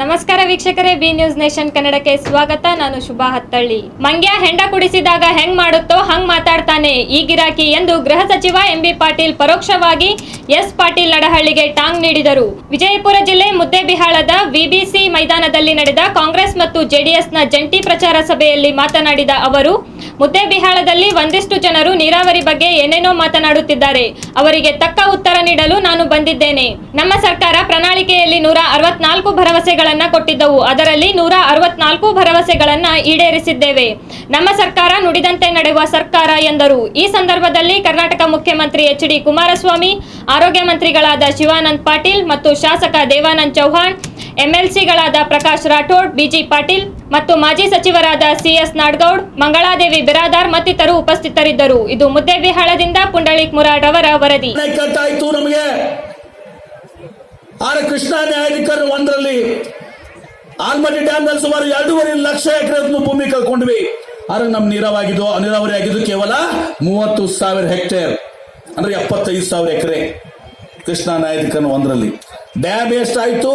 ನಮಸ್ಕಾರ ವೀಕ್ಷಕರೇ B news nation ಕನ್ನಡಕ್ಕೆ ಸ್ವಾಗತ. ನಾನು ಶುಭಾ ಹತ್ತಳ್ಳಿ. ಮಂಗ್ಯ ಹೆಂಡ ಕುಡಿಸಿದಾಗ ಹೆಂಗ್ ಮಾಡುತ್ತೋ ಹಂಗ್ ಮಾತಾಡ್ತಾನೆ. ಈ ಗಿರಾಕಿ ಎಂದು ಗೃಹ ಸಚಿವ ಎಂಬಿ ಪಾಟೀಲ್ ಪರೋಕ್ಷವಾಗಿ ಎಸ್ ಪಾಟೀಲ್ ನಡಹಳ್ಳಿಗೆ ಟಾಂಗ್ ನೀಡಿದರು. ವಿಜಯಪುರ ಜಿಲ್ಲೆ ಮುದ್ದೇಬಿಹಾಳದ ವಿಬಿಸಿ ಮೈದಾನದಲ್ಲಿ ನಡೆದ ಕಾಂಗ್ರೆಸ್ ಮತ್ತು ಜೆಡಿಎಸ್ನ ಜಂಟಿ ಪ್ರಚಾರ ಸಭೆಯಲ್ಲಿ ಮಾತನಾಡಿದ ಅವರು, ಮುದ್ದೇಬಿಹಾಳದಲ್ಲಿ ಒಂದಿಷ್ಟು ಜನರು ನೀರಾವರಿ ಬಗ್ಗೆ ಏನೇನೋ ಮಾತನಾಡುತ್ತಿದ್ದಾರೆ. ಅವರಿಗೆ ತಕ್ಕ ಉತ್ತರ ನೀಡಲು ನಾನು ಬಂದಿದ್ದೇನೆ. ನಮ್ಮ ಸರ್ಕಾರ ಪ್ರಣಾಳಿಕೆಯಲ್ಲಿ ನೂರ ಅರವತ್ನಾಲ್ಕು ಭರವಸೆಗಳನ್ನ ಕೊಟ್ಟಿದ್ದವು. ಅದರಲ್ಲಿ ನೂರ ಅರವತ್ನಾಲ್ಕು ಭರವಸೆಗಳನ್ನ ಈಡೇರಿಸಿದ್ದೇವೆ. ನಮ್ಮ ಸರ್ಕಾರ ನುಡಿದಂತೆ ನಡೆಯುವ ಸರ್ಕಾರ ಎಂದರು. ಈ ಸಂದರ್ಭದಲ್ಲಿ ಕರ್ನಾಟಕ ಮುಖ್ಯಮಂತ್ರಿ ಎಚ್ ಡಿ ಕುಮಾರಸ್ವಾಮಿ, ಆರೋಗ್ಯ ಮಂತ್ರಿಗಳಾದ ಶಿವಾನಂದ್ ಪಾಟೀಲ್ ಮತ್ತು ಶಾಸಕ ದೇವಾನಂದ್ ಚೌಹಾಣ್, ಎಂಎಲ್ಸಿಗಳಾದ ಪ್ರಕಾಶ್ ರಾಠೋಡ್, ಬಿಜಿ ಪಾಟೀಲ್ ಮತ್ತು ಮಾಜಿ ಸಚಿವರಾದ ಸಿಎಸ್ ನಾಡ್ಗೌಡ್, ಮಂಗಳಾದೇವಿ ಬಿರಾದಾರ್ ಮತ್ತಿತರರು ಉಪಸ್ಥಿತರಿದ್ದರು. ಇದು ಮುದ್ದೇಬಿಹಾಳದಿಂದ ಪುಂಡಳಿಕ್ ಮುರಾಡ್ ಅವರ ವರದಿ. ಆದ್ರೆ ಕೃಷ್ಣ ನ್ಯಾಯಾಧಿಕರ ಒಂದರಲ್ಲಿ ಆಲ್ಮಟ್ಟಿ ಡ್ಯಾಮ್ನಲ್ಲಿ ಸುಮಾರು ಎರಡೂವರೆ ಲಕ್ಷ ಎಕರೆ ಭೂಮಿ ಕಳ್ಕೊಂಡ್ವಿ. ಆದ್ರೆ ನಮ್ ನೀರಾವಾಗಿದ್ದು, ನೀರಾವರಿ ಆಗಿದ್ದು ಕೇವಲ ಮೂವತ್ತು ಸಾವಿರ ಹೆಕ್ಟೇರ್. ಅಂದ್ರೆ ಎಪ್ಪತ್ತೈದು ಸಾವಿರ ಎಕರೆ ಕೃಷ್ಣಾ ನ್ಯಾಯಾಧಿಕರಣ ಒಂದರಲ್ಲಿ. ಡ್ಯಾಮ್ ಎಷ್ಟಾಯ್ತು?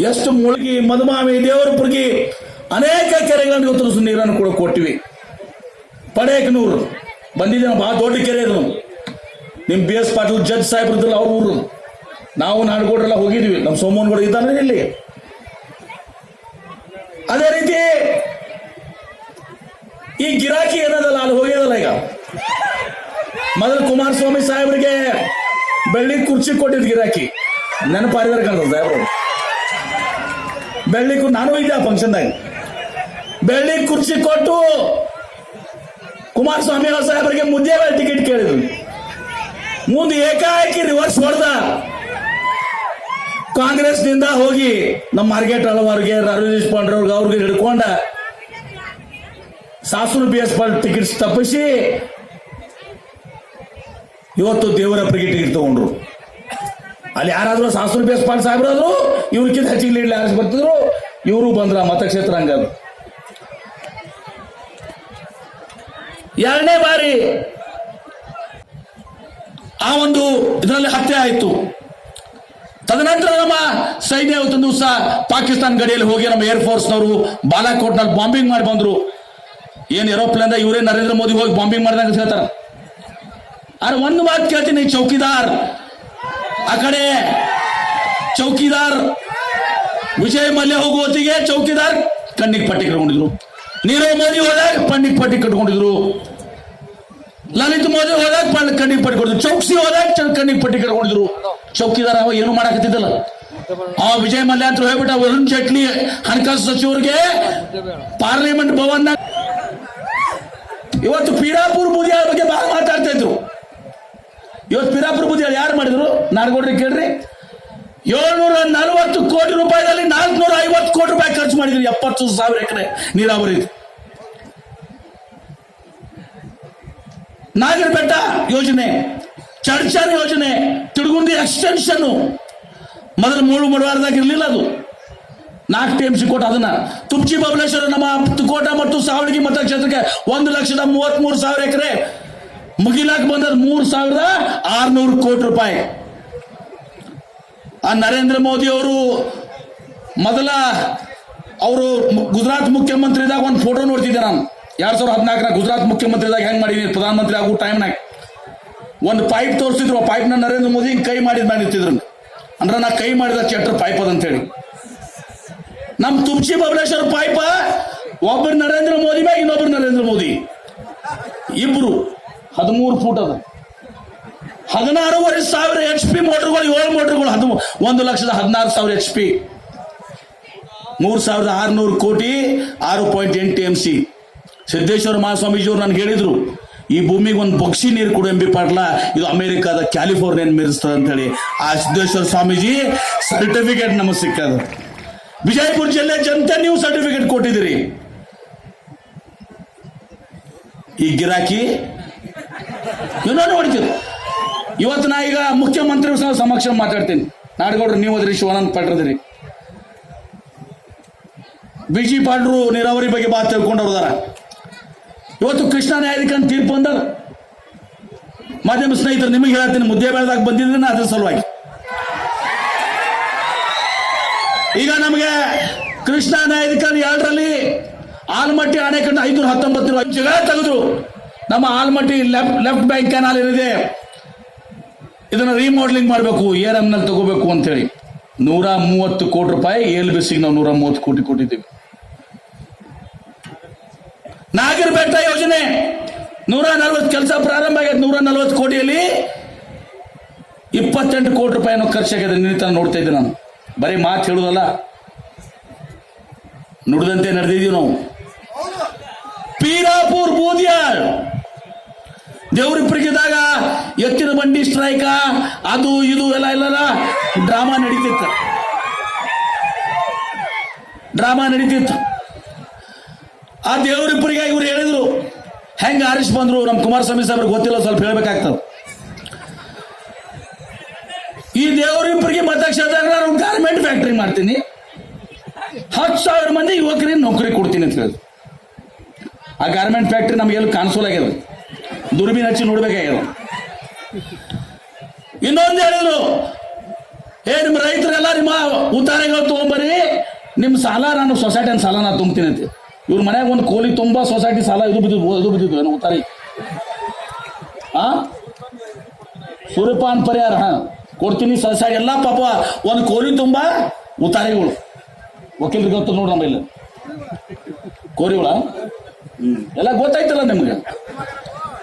ಎಷ್ಟು ಮುಳುಗಿ ಮಧುಮಾವಿ ದೇವರಪುರ್ಗಿ ಅನೇಕ ಕೆರೆಗಳನ್ನು ಇವತ್ತು ನೀರನ್ನು ಕೂಡ ಕೊಟ್ಟಿವಿ. ಪಡೇಕನೂರು. ಬಂದಿದ್ದೇನೆ ಬಹಳ ದೊಡ್ಡ ಕೆರೆ ಅದು. ನಿಮ್ ಬಿ ಎಸ್ ಪಾಟೀಲ್ ಜಡ್ಜ್ ಸಾಹೇಬ್ರದ್ರಲ್ಲಿ ಅವ್ರ ಊರು. ನಾವು ನಾಡಗೌಡ್ರೆಲ್ಲ ಹೋಗಿದ್ವಿ. ನಮ್ಮ ಸೋಮೋನ್ಗಳು ಇದ್ದಾನೆ ಇಲ್ಲಿ. ಅದೇ ರೀತಿ ಈ ಗಿರಾಕಿ ಏನದಲ್ಲ, ಅಲ್ಲಿ ಹೋಗಿದಲ್ಲ ಈಗ. ಮೊದಲು ಕುಮಾರಸ್ವಾಮಿ ಸಾಹೇಬರಿಗೆ ಬೆಳ್ಳಿ ಕುರ್ಚಿ ಕೊಟ್ಟಿದ್ ಗಿರಾಕಿ. ನೆನಪಾರಿದಾರೆ ಕಣ್ರ ಸಾಹೇಬ್ರು. ಬೆಳ್ಳಿ ನಾನು ಇದ್ದೆ ಆ ಫಂಕ್ಷನ್ದಾಗ ಬೆಳ್ಳಿ ಕುರ್ಚಿ ಕೊಟ್ಟು ಕುಮಾರಸ್ವಾಮಿ ಸಾಹೇಬರಿಗೆ ಮುದ್ದೆ ಟಿಕೆಟ್ ಕೇಳಿದ್ರು. ಮುಂದೆ ಏಕಾಏಕಿ ರಿವರ್ಸ್ ಹೊಡೆದ. ಕಾಂಗ್ರೆಸ್ನಿಂದ ಹೋಗಿ ನಮ್ಮ ಮಾರ್ಗೇಟ್ ಅಳವರ್ಗೆ ರವಿ ದೇಶಪಾಂಡ್ರೆ ಅವ್ರಿಗೆ ಅವ್ರಿಗೆ ಹಿಡ್ಕೊಂಡ ಸಾಸೂರು ಬಿ ಎಸ್ ಪಾಲ್ ಟಿಕೆಟ್ಸ್ ತಪ್ಪಿಸಿ ಇವತ್ತು ದೇವರಪ್ಪರಿಗೆ ಟಿಕೆಟ್ ತಗೊಂಡ್ರು. ಅಲ್ಲಿ ಯಾರಾದ್ರೂ ಸಾಸೂರು ಬಿ ಎಸ್ ಪಾಲ್ ಸಾಹೇಬ್ರಾದ್ರು ಇವ್ರಕ್ಕಿಂತ ಹೆಚ್ಚಿಗೆ ಲೀಡ್ ಬರ್ತಿದ್ರು, ಇವರು ಬಂದ್ರ ಮತಕ್ಷೇತ್ರ ಹಂಗ ಎರಡನೇ ಬಾರಿ ಆ ಒಂದು ಇದರಲ್ಲಿ ಹತ್ಯೆ ಆಯಿತು. ತದನಂತರ ನಮ್ಮ ಸೈನ್ಯ ಒಂದು ದಿವಸ ಪಾಕಿಸ್ತಾನ ಗಡಿಯಲ್ಲಿ ಹೋಗಿ ನಮ್ಮ ಏರ್ ಫೋರ್ಸ್ನವರು ಬಾಲಾಕೋಟ್ನಲ್ಲಿ ಬಾಂಬಿಂಗ್ ಮಾಡಿ ಬಂದರು. ಏನು ಏರೋಪ್ಲೇನ್ ಇವರೇ ನರೇಂದ್ರ ಮೋದಿ ಹೋಗಿ ಬಾಂಬಿಂಗ್ ಮಾಡಿದಂಗೆ ಹೇಳ್ತಾರೆ. ಆದ್ರೆ ಒಂದು ಮಾತು ಕೇಳ್ತೀನಿ ಚೌಕಿದಾರ್. ಆ ಕಡೆ ಚೌಕಿದಾರ್ ವಿಜಯ್ ಮಲ್ಯ ಹೋಗುವ ಹೊತ್ತಿಗೆ ಚೌಕಿದಾರ್ ಕಣ್ಣಿಗೆ ಪಟ್ಟಿ ಕಟ್ಕೊಂಡಿದ್ರು. ನೀರವ್ ಮೋದಿ ಹೋದಾಗ ಕಣ್ಣಿಗೆ ಪಟ್ಟಿ ಕಟ್ಕೊಂಡಿದ್ರು. ಲಲಿತ್ ಮೋದಿ ಹೋದಾಗ ಕಣ್ಣಿಗೆ ಪಟ್ಟಿ ಕೊಡಿದ್ರು ಚೌಕ್ಸಿ ಹೋದಾಗ ಕಣ್ಣಿಗೆ ಪಟ್ಟಿ ಕಟ್ಕೊಂಡಿದ್ರು. ಚೌಕಿದಾರ ಅವ ಏನು ಮಾಡಕತ್ತಿದ್ದಲ್ಲ. ಆ ವಿಜಯ್ ಮಲ್ಯ ಅಂತ ಹೇಳ್ಬಿಟ್ಟ ವರುಣ್ ಜೇಟ್ಲಿ ಹಣಕಾಸು ಸಚಿವರಿಗೆ ಪಾರ್ಲಿಮೆಂಟ್ ಭವನ್ ಇವತ್ತು ಪೀಡಾಪುರ ಬುದಿಯಾಳ ಬಗ್ಗೆ ಬಹಳ ಮಾತಾಡ್ತಾ ಇದ್ರು. ಇವತ್ತು ಪೀರಾಪುರ ಬುದಿಯಾಳ ಯಾರು ಮಾಡಿದ್ರು? ನಾಡಗೌಡ್ರಿ ಕೇಳ್ರಿ. ಏಳ್ನೂರ ನಲವತ್ತು ಕೋಟಿ ರೂಪಾಯಿದಲ್ಲಿ ನಾಲ್ಕುನೂರ ಐವತ್ತು ಕೋಟಿ ರೂಪಾಯಿ ಖರ್ಚು ಮಾಡಿದ್ರು. ಎಪ್ಪತ್ತು ಸಾವಿರ ಎಕರೆ ನೀರಾವರಿ. ನಾಗರಬೆಟ್ಟ ಯೋಜನೆ ಚಡ್ಚರ್ ಯೋಜನೆ ತಿಡುಗುಂಡಿ ಎಕ್ಸ್ಟೆನ್ಷನ್ ಮೊದಲು ಮೂರು ಮಡವಾರದಾಗ ಇರಲಿಲ್ಲ ಅದು. ನಾಲ್ಕು ಟಿ ಎಂ ಸಿ ಕೋಟ ಅದನ್ನ. ತುಪ್ಚಿ ಬಬಲೇಶ್ವರ, ನಮ್ಮ ಕೋಟ ಮತ್ತು ಸಾವಳಗಿ ಮತಕ್ಷೇತ್ರಕ್ಕೆ ಒಂದು ಲಕ್ಷದ ಮೂವತ್ಮೂರು ಸಾವಿರ ಎಕರೆ. ಮುಗಿಲಾಕ್ ಬಂದದ ಮೂರು ಸಾವಿರದ ಆರ್ನೂರು ಕೋಟಿ ರೂಪಾಯಿ. ಆ ನರೇಂದ್ರ ಮೋದಿ ಅವರು ಮೊದಲ ಅವರು ಗುಜರಾತ್ ಮುಖ್ಯಮಂತ್ರಿದಾಗ ಒಂದು ಫೋಟೋ ನೋಡ್ತಿದ್ದೆ ನಾನು. ಎರಡ್ ಸಾವಿರದ ಹದಿನಾಲ್ಕರ ಗುಜರಾತ್ ಮುಖ್ಯಮಂತ್ರಿ ಇದ್ದಾಗ ಹೆಂಗ್ ಮಾಡಿದೀನಿ? ಪ್ರಧಾನಮಂತ್ರಿ ಆಗೋ ಟೈಮ್ನಾಗ ಒಂದು ಪೈಪ್ ತೋರಿಸಿದ್ರು. ಆ ಪೈಪ್ನ ನರೇಂದ್ರ ಮೋದಿ ಕೈ ಮಾಡಿದ್ ಮೇಲೆ ನಿಂತಿದ್ರು ಅಂದ್ರೆ ನಾ ಕೈ ಮಾಡಿದ ಚಟ್ರ ಪೈಪ್ ಅದಂತ ಹೇಳಿ ನಮ್ ತುಮಸಿ ಬಬಲೇಶ್ವರ ಪೈಪ ಒಬ್ಬರು ನರೇಂದ್ರ ಮೋದಿ ಮ್ಯಾಗ ಇನ್ನೊಬ್ರು ನರೇಂದ್ರ ಮೋದಿ. ಇಬ್ರು. ಹದಿಮೂರು ಫೂಟ್ ಅದ. ಹದಿನಾರೂವರೆ ಸಾವಿರ ಎಚ್ ಪಿ ಮೋಟರ್ಗಳು ಏಳು ಮೋಟರ್ಗಳು ಹದಿಮೂ, ಒಂದು ಲಕ್ಷದ ಹದಿನಾರು ಸಾವಿರ ಎಚ್ ಪಿ ಮೂರು ಸಾವಿರದ ಆರುನೂರು ಕೋಟಿ, ಆರು ಪಾಯಿಂಟ್ ಎಂಟು ಎಂ ಸಿ ಸಿದ್ದೇಶ್ವರ ಮಹಾಸ್ವಾಮೀಜಿಯವರು ನನಗೆ ಹೇಳಿದರು, ಈ ಭೂಮಿಗೆ ಒಂದು ಪಕ್ಷಿ ನೀರು ಕೊಡು ಎಂಬಿ ಪಾಟ್ಲ, ಇದು ಅಮೆರಿಕಾದ ಕ್ಯಾಲಿಫೋರ್ನಿಯನ್ ಮೀರಿಸ್ತದೆ ಅಂತ ಹೇಳಿ ಆ ಸಿದ್ದೇಶ್ವರ ಸ್ವಾಮೀಜಿ ಸರ್ಟಿಫಿಕೇಟ್ ನಮಗೆ ಸಿಕ್ಕದ. ವಿಜಯಪುರ ಜಿಲ್ಲೆ ಜನತೆ ನೀವು ಸರ್ಟಿಫಿಕೇಟ್ ಕೊಟ್ಟಿದ್ದೀರಿ. ಈ ಗಿರಾಕಿ ಇವನ್ನ ನೋಡ್ತೀವಿ ಇವತ್ತು ನಾ ಈಗ ಮುಖ್ಯಮಂತ್ರಿ ಸಮಕ್ಷ ಮಾತಾಡ್ತೀನಿ. ನಾಡಗೌಡ್ರು, ನೀವು ಅದ್ರಿ ಶಿವಾನಂದ ಪಾಟ್ರದ್ರಿ ಬಿಜಿ ಪಾಟ್ರು ನೀರಾವರಿ ಬಗ್ಗೆ ಬಾತ್ ತಿಳ್ಕೊಂಡವ್ರದಾರ ಇವತ್ತು ಕೃಷ್ಣ ನ್ಯಾಯಾಧಿಕರಣ ತೀರ್ಪು ಅಂದದ ಮಾಧ್ಯಮ ಸ್ನೇಹಿತರು ನಿಮಗೆ ಹೇಳ್ತೀನಿ, ಮುದ್ದೆ ಬೆಳೆದಾಗ ಬಂದಿದ್ರೆ ಅದ್ರ ಸಲುವಾಗಿ. ಈಗ ನಮಗೆ ಕೃಷ್ಣ ನ್ಯಾಯಾಧಿಕರಣ ಎರಡರಲ್ಲಿ ಆಲ್ಮಟ್ಟಿ ಅಣೆಕಟ್ಟು ಐನೂರ ಹತ್ತೊಂಬತ್ತು ಜಗಳ ತೆಗೆದ್ರು. ನಮ್ಮ Almatti left left bank canal ಏನಿದೆ, ಇದನ್ನ ರಿಮೋಡ್ಲಿಂಗ್ ಮಾಡಬೇಕು ಏರ್ನಲ್ಲಿ ತಗೋಬೇಕು ಅಂತೇಳಿ ನೂರ ಮೂವತ್ತು ಕೋಟಿ ರೂಪಾಯಿ ಏಲ್ ಬಿಸಿಗೆ ನಾವು ನೂರ ಮೂವತ್ತು ಕೋಟಿ ಕೊಟ್ಟಿದ್ದೀವಿ. ನಾಗರ ಬೆಟ್ಟ ಯೋಜನೆ. ನೂರ ನಲ್ವತ್ತು ಕೆಲಸ ಪ್ರಾರಂಭ ಆಗೈತೆ. ನೂರ ನಲ್ವತ್ತು ಕೋಟಿಯಲ್ಲಿ ಇಪ್ಪತ್ತೆಂಟು ಕೋಟಿ ರೂಪಾಯಿನೂ ಖರ್ಚಾಗಿದೆ ನಿಂತ ನೋಡ್ತಾ ಇದ್ದೆ ನಾನು. ಬರೀ ಮಾತು ಹೇಳುದಲ್ಲ. ನುಡಿದಂತೆ ನಡೆದಿದ್ದೀವಿ ನಾವು. ಪೀರಾಪುರ್ ಬೂದಿಯಾಳ್. ದೇವ್ರಿಪ್ಪರಿಗಿದಾಗ ಎತ್ತಿನ ಬಂಡಿ ಸ್ಟ್ರೈಕ, ಅದು, ಇದು, ಎಲ್ಲ ಎಲ್ಲ ಡ್ರಾಮಾ ನಡೀತಿತ್ತು. ಡ್ರಾಮಾ ನಡೀತಿತ್ತು. ಆ ದೇವರಿಬ್ಬರಿಗೆ ಇವ್ರು ಹೇಳಿದ್ರು. ಹೆಂಗೆ ಆರಿಸ್ ಬಂದ್ರು? ನಮ್ಮ ಕುಮಾರಸ್ವಾಮಿ ಸಾಹೇಬ್ರಿಗೆ ಗೊತ್ತಿಲ್ಲ, ಸ್ವಲ್ಪ ಹೇಳ್ಬೇಕಾಗ್ತದೆ. ಈ ದೇವರಿಬ್ಬರಿಗೆ ಮತಕ್ಷೇತ್ರದಾಗ ನಾನು ಗಾರ್ಮೆಂಟ್ ಫ್ಯಾಕ್ಟ್ರಿ ಮಾಡ್ತೀನಿ. ಹತ್ತು ಸಾವಿರ ಮಂದಿ ಯುವಕರಿಗೆ ನೌಕರಿ ಕೊಡ್ತೀನಿ ಅಂತ ಹೇಳಿದ್ರು. ಆ ಗಾರ್ಮೆಂಟ್ ಫ್ಯಾಕ್ಟ್ರಿ ನಮ್ಗೆ ಎಲ್ಲಿ ಆಗ್ಯದ? ದುರ್ಬೀನ್ ಹಚ್ಚಿ ನೋಡ್ಬೇಕಾಗ್ಯದ. ಇನ್ನೊಂದು ಹೇಳಿದ್ರು, ಏ ನಿಮ್ಮ ರೈತರೆಲ್ಲ ನಿಮ್ಮ ಉತ್ತಾರೆಗಳು ತಗೊಂಬರಿ ನಿಮ್ಮ ಸಾಲ ನಾನು ಸೊಸೈಟಿನ ಸಾಲ ನಾನು ತುಂಬ್ತೀನಿ ಅಂತ. ಇವ್ರ ಮನ್ಯಾಗ ಒಂದು ಕೋಲಿ ತುಂಬಾ ಸೊಸೈಟಿ ಸಾಲ ಇದು ಬಿದ್ದಿದ್ದು ಇದು ಬಿದ್ದಿದ್ವು ಏನು ಉತ್ತಾರಿ ಆ? ಸೂರ್ಯಪಾನ್ ಪರಿಹಾರ, ಹಾ. ಕೊಡ್ತೀನಿ ಸೊಸೈಟಿ ಎಲ್ಲ ಪಾಪ ಒಂದು ಕೋಲಿ ತುಂಬಾ ಉತ್ತಾರಿಗಳು. ವಕೀಲರಿಗೆ ಗೊತ್ತು ನೋಡ್ರಿ ನಮ್ಮಲ್ಲಿ ಕೋರಿಗಳ? ಎಲ್ಲ ಗೊತ್ತಾಯ್ತಲ್ಲ ನಿಮ್ಗೆ?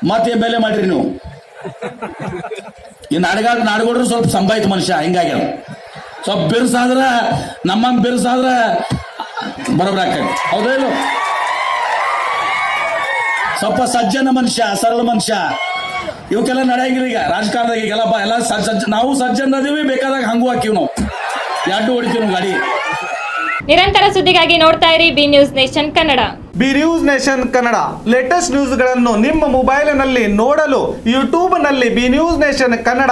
ಮತ್ತೆ ಬೆಲೆ ಮಾಡ್ರಿ ನೀವು. ಈ ನಾಡಗ ನಾಡಗೋಡ್ರು ಸ್ವಲ್ಪ ಸಂಭಾಯ್ತು ಮನುಷ್ಯ ಹಿಂಗಾಗ್ಯಾರ ಸ್ವಲ್ಪ ಬಿರ್ಸಾದ್ರ ನಮ್ಮನ್ನು ಬಿರ್ಸಾದ್ರ ಬರೋಬ್ರ ಹೌದೇನು? ಹೌದಾ ಸ್ವಲ್ಪ ಸಜ್ಜನ ಮನುಷ್ಯ ಸರಳ ಮನುಷ್ಯ. ಇವಕ್ಕೆಲ್ಲ ನಡೆಯಂಗಿಲ್ಲ ಈಗ ರಾಜಕಾರಣದಾಗ ಈಗೆಲ್ಲ ಎಲ್ಲ ಸಜ್ಜ ಸಜ್ಜ ನಾವು ಸಜ್ಜನ ಅದೀವಿ ಬೇಕಾದಾಗ ಹಂಗೂ ಹಾಕಿವ್ ನಾವು. ಎರಡು ಹೊಡಿತೀವಿ ನಾವು ಗಾಡಿ. ನಿರಂತರ ಸುದ್ದಿಗಾಗಿ ನೋಡ್ತಾ ಇರಿ B news nation Kannada. B news nation Kannada. Latest ನ್ಯೂಸ್ಗಳನ್ನು ನಿಮ್ಮ ಮೊಬೈಲ್ನಲ್ಲಿ ನೋಡಲು ಯೂಟ್ಯೂಬ್ನಲ್ಲಿ ಬಿ ನ್ಯೂಸ್ ನೇಷನ್ ಕನ್ನಡ.